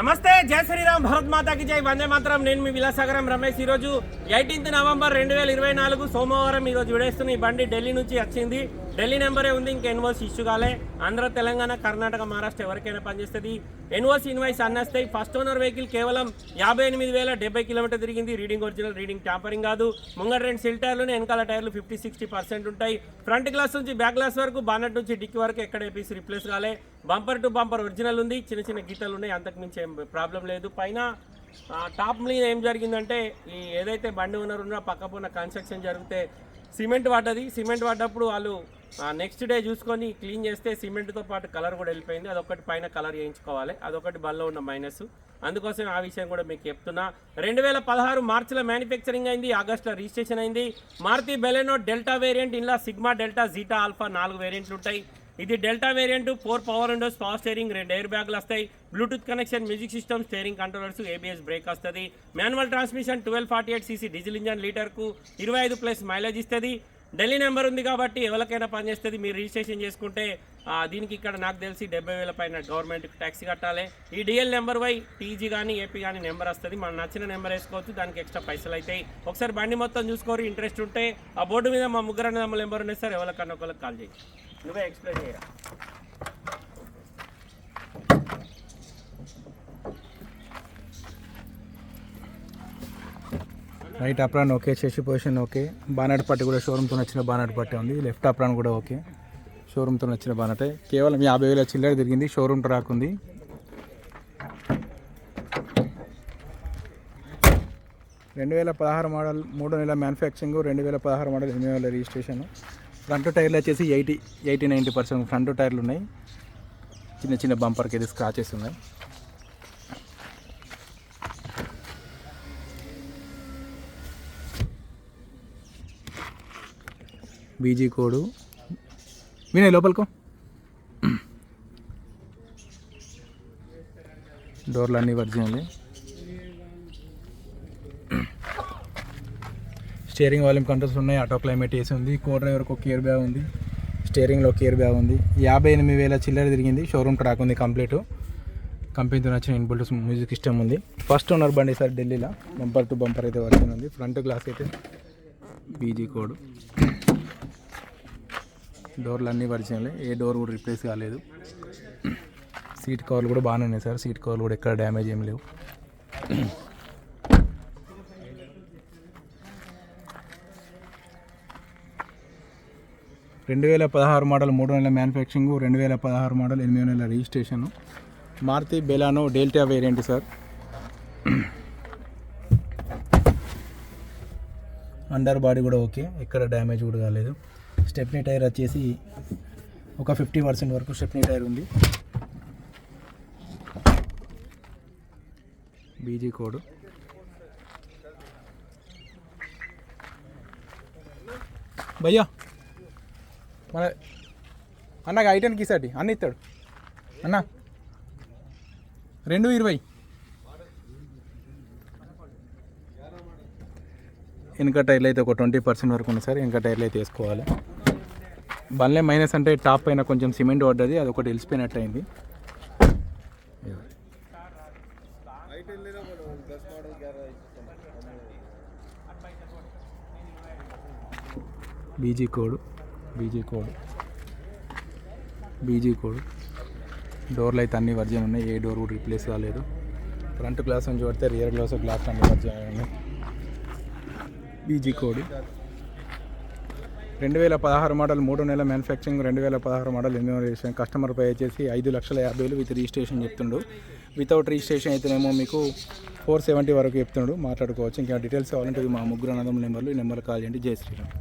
నమస్తే జై శ్రీరామ్ భరత్ మాతాకి జై. వందే మాత్రం. నేను మీ విలాసాగరం రమేష్. ఈరోజు ఎయిటీన్త్ నవంబర్ రెండు వేల ఇరవై నాలుగు సోమవారం ఈరోజు విడేస్తున్న ఈ బండి ఢిల్లీ నుంచి వచ్చింది. ఢిల్లీ నెంబరే ఉంది ఇంకా ఎన్ఓసి ఇష్యూ కాలే. ఆంధ్ర తెలంగాణ కర్ణాటక మహారాష్ట్ర ఎవరికైనా పనిచేస్తుంది ఎన్ఓసి ఇన్వాయిస్ అన్నస్తాయి ఫస్ట్ ఓనర్ వెహికల్ కేవలం యాభై ఎనిమిది వేల డెబ్బై కిలోమీటర్ తిరిగింది. రీడింగ్ ఒరిజినల్ రీడింగ్ ట్యాంపరింగ్ కాదు. ముంగట రెండు సిల్ టైర్లు వెనకాల టైర్లు ఫిఫ్టీ సిక్స్టీ పర్సెంట్ ఉంటాయి. ఫ్రంట్ గ్లాస్ నుంచి బ్యాక్ గ్లాస్ వరకు బానట్ నుంచి డిక్కి వరకు ఎక్కడ ఏపీసీ రిప్లేస్ కాలే. బంపర్ టు బంపర్ ఒరిజినల్ ఉంది. చిన్న చిన్న గీతలు ఉన్నాయి. అంతకు మించి ఏం ప్రాబ్లం లేదు. పైన టాప్ మీద ఏం జరిగిందంటే ఈ ఏదైతే బండి ఓనర్ ఉన్నో పక్క ఉన్న కన్స్ట్రక్షన్ జరిగితే సిమెంట్ పడ్డది. సిమెంట్ పడ్డప్పుడు వాళ్ళు నెక్స్ట్ డే చూసుకొని క్లీన్ చేస్తే సిమెంట్తో పాటు కలర్ కూడా వెళ్ళిపోయింది. అదొకటి పైన కలర్ చేయించుకోవాలి. అదొకటి బల్లో ఉన్న మైనస్ అందుకోసం ఆ విషయం కూడా మీకు చెప్తున్నా. రెండు వేల పదహారు మార్చిలో మ్యానుఫ్యాక్చరింగ్ అయింది ఆగస్టులో రిజిస్ట్రేషన్ అయింది. మారుతి బెలెనో డెల్టా వేరియంట్ ఇలా సిగ్మా డెల్టా జీటా ఆల్ఫా నాలుగు వేరియంట్లు ఉంటాయి. ఇది Delta variant four power windows power steering రెండు ఎయిర్ బ్యాగ్లు వస్తాయి. Bluetooth connection music system steering controllers ABS brake వస్తుంది. Manual transmission twelve forty eight CC diesel engine లీటర్కు ఇరవై ఐదు ప్లస్ మైలేజ్ ఇస్తుంది. ఢిల్లీ నెంబర్ ఉంది కాబట్టి ఎవరికైనా పనిచేస్తుంది మీరు రిజిస్ట్రేషన్ చేసుకుంటే దీనికి ఇక్కడ నాకు తెలిసి డెబ్బై వేల పైన గవర్నమెంట్ ట్యాక్సీ కట్టాలి. ఈ డిఎల్ నెంబర్ వై టీజీ కానీ ఏపీ కానీ నెంబర్ వస్తుంది. మనం నచ్చిన నెంబర్ వేసుకోవచ్చు. దానికి ఎక్స్ట్రా పైసలు అవుతాయి ఒకసారి బండి మొత్తం చూసుకోరు. ఇంట్రెస్ట్ ఉంటే ఆ బోర్డు మీద మా ముగ్గురు అన్న నెంబర్ ఉన్నాయి సార్. ఎవరికన్నా ఒకరికి కాల్ చేయండి. నువ్వే ఎక్స్ప్లెయిన్ చేయరా right apron okay chassis position okay bonnet పట్టి కూడా షోరూమ్తో వచ్చిన బానట్ పట్టి ఉంది. లెఫ్ట్ అప్రాన్ కూడా ఓకే షోరూమ్తో వచ్చిన బానటే కేవలం యాభై వేల చిల్లర తిరిగింది. షోరూమ్ ట్రాక్ ఉంది రెండు వేల పదహారు మోడల్ మూడు నెలల మ్యానుఫ్యాక్చరింగ్ రెండు వేల పదహారు మోడల్ ఎనిమిది వేల రిజిస్ట్రేషన్ ఫ్రంట్ టైర్లు వచ్చేసి eighty eighty ninety percent front టైర్లు ఉన్నాయి. చిన్న చిన్న బంపర్కి అయితే స్క్రాచెస్ ఉన్నాయి. బీజీ కోడు వినయ్ లోపలికో. డోర్లు అన్నీ ఒరిజినల్ స్టీరింగ్ వాల్యూమ్ కంట్రోల్స్ ఉన్నాయి. ఆటో క్లైమేట్ ఏసీ ఉంది. కో డ్రైవర్కి ఒక ఇయర్ బ్యాగ్ ఉంది. స్టీరింగ్లో ఒక ఇయర్ బ్యాగ్ ఉంది. యాభై ఎనిమిది వేల చిల్లర తిరిగింది. షోరూమ్ ట్రాక్ ఉంది కంప్లీట్. కంపెనీతో నచ్చిన ఇన్బుల్ట్ మ్యూజిక్ సిస్టమ్ ఉంది. ఫస్ట్ ఓనర్ బండి సార్ ఢిల్లీలో. బంపర్ టు బంపర్ అయితే వర్కింగ్ ఉంది. ఫ్రంట్ గ్లాస్ అయితే బీజీ కోడ్. డోర్లు అన్నీ పరిచయాలే ఏ డోర్ కూడా రిప్లేస్ కాలేదు. సీట్ కవర్లు కూడా బాగానే ఉన్నాయి సార్. సీట్ కవర్లు కూడా ఎక్కడ డ్యామేజ్ ఏం లేవు. రెండు వేల పదహారు మోడల్ మూడు నెలల మ్యానుఫ్యాక్చరింగ్ రెండు వేల పదహారు మోడల్ ఎనిమిది నెలల registration. Maruti Baleno Delta variant sir. Under body కూడా ఓకే ఎక్కడ డ్యామేజ్ కూడా కాలేదు. స్టెప్నీ టైర్ వచ్చేసి ఒక ఫిఫ్టీ పర్సెంట్ వరకు స్టెప్నీ టైర్ ఉంది. BG code. భయ్యా మన అన్నగా ఐటెన్కి ఇస్తాడు. అన్న ఇస్తాడు. అన్న. రెండు ఇరవై. వెనక టైర్లు అయితే ఒక ట్వంటీ పర్సెంట్ వరకు ఉంది సార్. వెనక టైర్లు అయితే వేసుకోవాలి. బండ్లే మైనస్ అంటే టాప్ పైన కొంచెం సిమెంట్ పడ్డది. అది ఒకటి వెలిసిపోయినట్టు అయింది BG code. BG code BG code డోర్లు అయితే అన్ని వర్జన్ ఉన్నాయి. ఏ డోర్ కూడా రీప్లేస్ కాలేదు. ఫ్రంట్ గ్లాస్ నుంచి పడితే రియర్ గ్లాస్ గ్లాస్ అన్ని వర్జన్ ఉన్నాయి. బీజీ కోడ్ రెండు వేల పదహారు మోడల్ మూడు నెలల మ్యానుఫ్యాక్చరింగ్ రెండు వేల పదహారు మోడల్ ఎనిమిది రిజిస్ట్రేషన్ కస్టమర్ పే వచ్చేసి ఐదు లక్షల యాభై వేలు విత్ రిజిస్ట్రేషన్ చెప్తుండు. వితౌట్ రిజిస్ట్రేషన్ అయితేనేమో మీకు ఫోర్ సెవెంటీ వరకు చెప్తుండు. మాట్లాడుకోవచ్చు. ఇంకా డీటెయిల్స్ కావాలంటే మా ముగ్గురు అన్నదమ్ముల నెంబర్లు ఈ నెంబర్ కాల్ చేయండి. జై శ్రీరామ్.